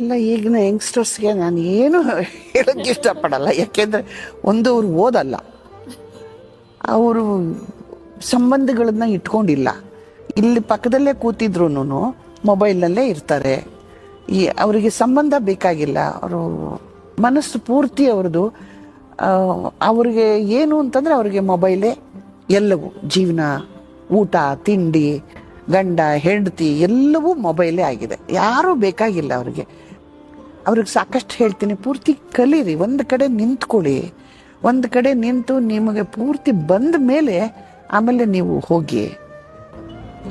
ಇಲ್ಲ, ಈಗಿನ ಯಂಗ್ಸ್ಟರ್ಸ್ಗೆ ನಾನು ಏನು ಹೇಳೋಕ್ಕೆ ಇಷ್ಟಪಡಲ್ಲ. ಯಾಕೆಂದ್ರೆ ಒಂದು ಅವರು ಓದಲ್ಲ. ಅವರು ಸಂಬಂಧಗಳನ್ನ ಇಟ್ಕೊಂಡಿಲ್ಲ. ಇಲ್ಲಿ ಪಕ್ಕದಲ್ಲೇ ಕೂತಿದ್ರು ಮೊಬೈಲ್ನಲ್ಲೇ ಇರ್ತಾರೆ. ಈ ಅವರಿಗೆ ಸಂಬಂಧ ಬೇಕಾಗಿಲ್ಲ. ಅವರು ಮನಸ್ಸು ಪೂರ್ತಿ ಅವ್ರದ್ದು. ಅವರಿಗೆ ಏನು ಅಂತಂದ್ರೆ ಅವ್ರಿಗೆ ಮೊಬೈಲೇ ಎಲ್ಲವೂ. ಜೀವನ, ಊಟ, ತಿಂಡಿ, ಗಂಡ, ಹೆಂಡತಿ ಎಲ್ಲವೂ ಮೊಬೈಲೇ ಆಗಿದೆ. ಯಾರೂ ಬೇಕಾಗಿಲ್ಲ ಅವ್ರಿಗೆ. ಅವ್ರಿಗೆ ಸಾಕಷ್ಟು ಹೇಳ್ತೀನಿ, ಪೂರ್ತಿ ಕಲೀರಿ, ಒಂದು ಕಡೆ ನಿಂತ್ಕೊಳ್ಳಿ. ಒಂದು ಕಡೆ ನಿಂತು ನಿಮಗೆ ಪೂರ್ತಿ ಬಂದ ಮೇಲೆ ಆಮೇಲೆ ನೀವು ಹೋಗಿ.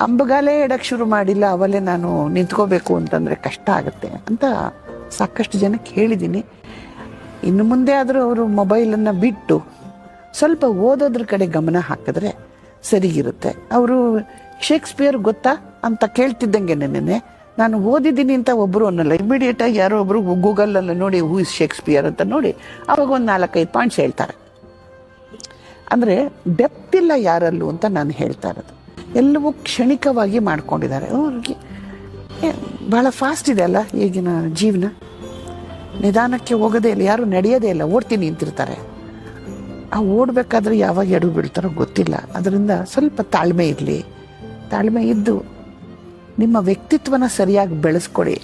ಅಂಬಗಾಲೆ ಇಡಕ್ಕೆ ಶುರು ಮಾಡಿಲ್ಲ ಅವಲ್ಲೇ ನಾನು ನಿಂತ್ಕೋಬೇಕು ಅಂತಂದರೆ ಕಷ್ಟ ಆಗುತ್ತೆ ಅಂತ ಸಾಕಷ್ಟು ಜನಕ್ಕೆ ಹೇಳಿದ್ದೀನಿ. ಇನ್ನು ಮುಂದೆ ಆದರೂ ಅವರು ಮೊಬೈಲನ್ನು ಬಿಟ್ಟು ಸ್ವಲ್ಪ ಓದೋದ್ರ ಕಡೆ ಗಮನ ಹಾಕಿದ್ರೆ ಸರಿಗಿರುತ್ತೆ ಅವರು ಶೇಕ್ಸ್ಪಿಯರ್ ಗೊತ್ತಾ ಅಂತ ಕೇಳ್ತಿದ್ದಂಗೆ ನೆನ್ನೆ. ನಾನು ಓದಿದ್ದೀನಿ ಅಂತ ಒಬ್ಬರು ಅನ್ನಲ್ಲ ಇಮಿಡಿಯೇಟ್ ಆಗಿ ಯಾರೋ ಒಬ್ರು ಗೂಗಲಲ್ಲಿ ನೋಡಿ ಹೂ ಇಸ್ ಶೇಕ್ಸ್ಪಿಯರ್ ಅಂತ ನೋಡಿ ಅವಾಗ ಒಂದು ನಾಲ್ಕೈದು ಪಾಯಿಂಟ್ಸ್ ಹೇಳ್ತಾರೆ. ಅಂದರೆ ಡೆಪ್ತ್ ಇಲ್ಲ ಯಾರಲ್ಲೂ ಅಂತ ನಾನು ಹೇಳ್ತಾ ಇರೋದು. ಎಲ್ಲವೂ ಕ್ಷಣಿಕವಾಗಿ ಮಾಡ್ಕೊಂಡಿದ್ದಾರೆ. ಅವ್ರಿಗೆ ಬಹಳ ಫಾಸ್ಟ್ ಇದೆ ಅಲ್ಲ ಈಗಿನ ಜೀವನ? ನಿಧಾನಕ್ಕೆ ಹೋಗೋದೇ ಇಲ್ಲ, ಯಾರು ನಡೆಯೋದೇ ಇಲ್ಲ, ಓಡ್ತೀನಿ ನಿಂತಿರ್ತಾರೆ. ಆ ಓಡಬೇಕಾದ್ರೆ ಯಾವಾಗ ಎಡು ಬೀಳ್ತಾರೋ ಗೊತ್ತಿಲ್ಲ. ಅದರಿಂದ ಸ್ವಲ್ಪ ತಾಳ್ಮೆ ಇರಲಿ. ತಾಳ್ಮೆ ಇದ್ದು ನಿಮ್ಮ ವ್ಯಕ್ತಿತ್ವನ ಸರಿಯಾಗಿ ಬೆಳೆಸ್ಕೊಡಿ.